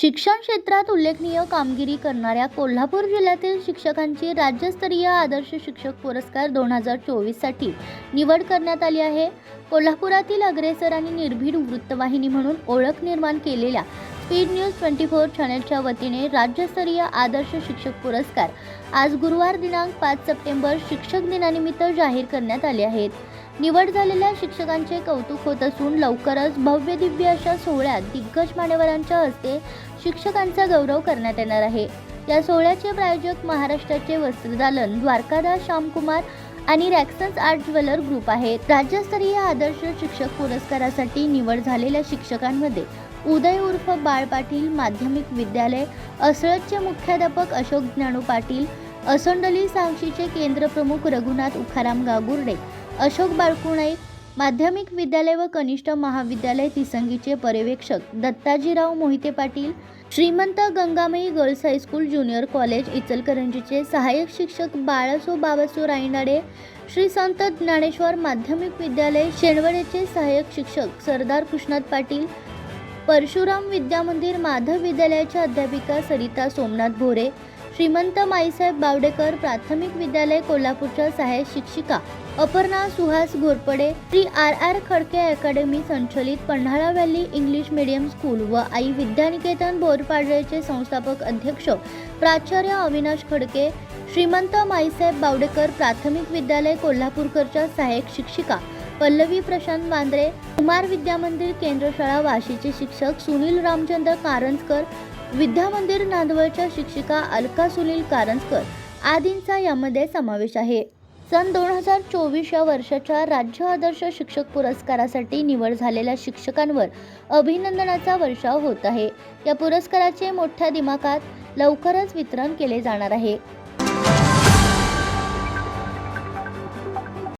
शिक्षण क्षेत्रात उल्लेखनीय कामगिरी करणाऱ्या कोल्हापूर जिल्ह्यातील शिक्षकांची राज्यस्तरीय आदर्श शिक्षक पुरस्कार दोन हजार चोवीससाठी निवड करण्यात आली आहे. कोल्हापुरातील अग्रेसर आणि निर्भीड वृत्तवाहिनी म्हणून ओळख निर्माण केलेल्या स्पीड न्यूज ट्वेंटी फोर चॅनलच्या वतीने राज्यस्तरीय आदर्श शिक्षक पुरस्कार आज गुरुवार दिनांक पाच सप्टेंबर शिक्षक दिनानिमित्त जाहीर करण्यात आले आहेत. निवड झालेल्या शिक्षकांचे कौतुक होत असून लवकरच भव्य दिव्य अशा सोहळ्यात दिग्गज मान्यवरांच्या हस्ते शिक्षकांचा गौरव करण्यात येणार आहे. या सोहळ्याचे प्रायोजक महाराष्ट्राचे वस्त्रदालन द्वारकादास श्यामकुमार आणि रॅक्सन्स आर्ट ज्वेलर ग्रुप आहे. राज्यस्तरीय आदर्श शिक्षक पुरस्कारासाठी निवड झालेल्या शिक्षकांमध्ये उदय उर्फ बाळ पाटील माध्यमिक विद्यालय असळदचे मुख्याध्यापक अशोक ज्ञानू पाटील असंडली सांगशीचे केंद्रप्रमुख रघुनाथ उखाराम गागुर्डे अशोक बाळकुणाई माध्यमिक विद्यालय व कनिष्ठ महाविद्यालय तिसंगीचे पर्यवेक्षक Dattajirao Mohite Patil Shrimant Gangamai girls high school junior college इचलकरंजीचे सहाय्यक शिक्षक बाळासो बाबासो राईनाडे श्री संत ज्ञानेश्वर माध्यमिक विद्यालय शेणवडेचे सहाय्यक शिक्षक सरदार कृष्णात पाटील परशुराम विद्यामंदिर माधव विद्यालयाच्या अध्यापिका सरिता सोमनाथ भोरे श्रीमंत माईसाहेब बावडेकर प्राथमिक विद्यालय कोल्हापूरच्या सहाय्यक शिक्षिका Aparna Suhas Ghorpade Shri R R Khadke academy संचलित Panhala valley English medium school व आई विद्यानिकेतन बोरपाडळेचे संस्थापक अध्यक्ष प्राचार्य अविनाश खडके श्रीमंत माईसाहेब बावडेकर प्राथमिक विद्यालय कोल्हापूरकरच्या सहाय्यक शिक्षिका पल्लवी प्रशांत वांद्रे कुमार विद्यामंदिर केंद्रशाळा वाशीचे शिक्षक सुनील रामचंद्र कारंजकर विद्यामंदिर नांदवळच्या शिक्षिका अलका सुनील कारंजकर आदींचा यामध्ये समावेश आहे. सन दोन हजार चोवीस या वर्षाच्या राज्य आदर्श शिक्षक पुरस्कारासाठी निवड झालेल्या शिक्षकांवर अभिनंदनाचा वर्षाव होत आहे. या पुरस्काराचे मोठ्या दिमाखात लवकरच वितरण केले जाणार आहे.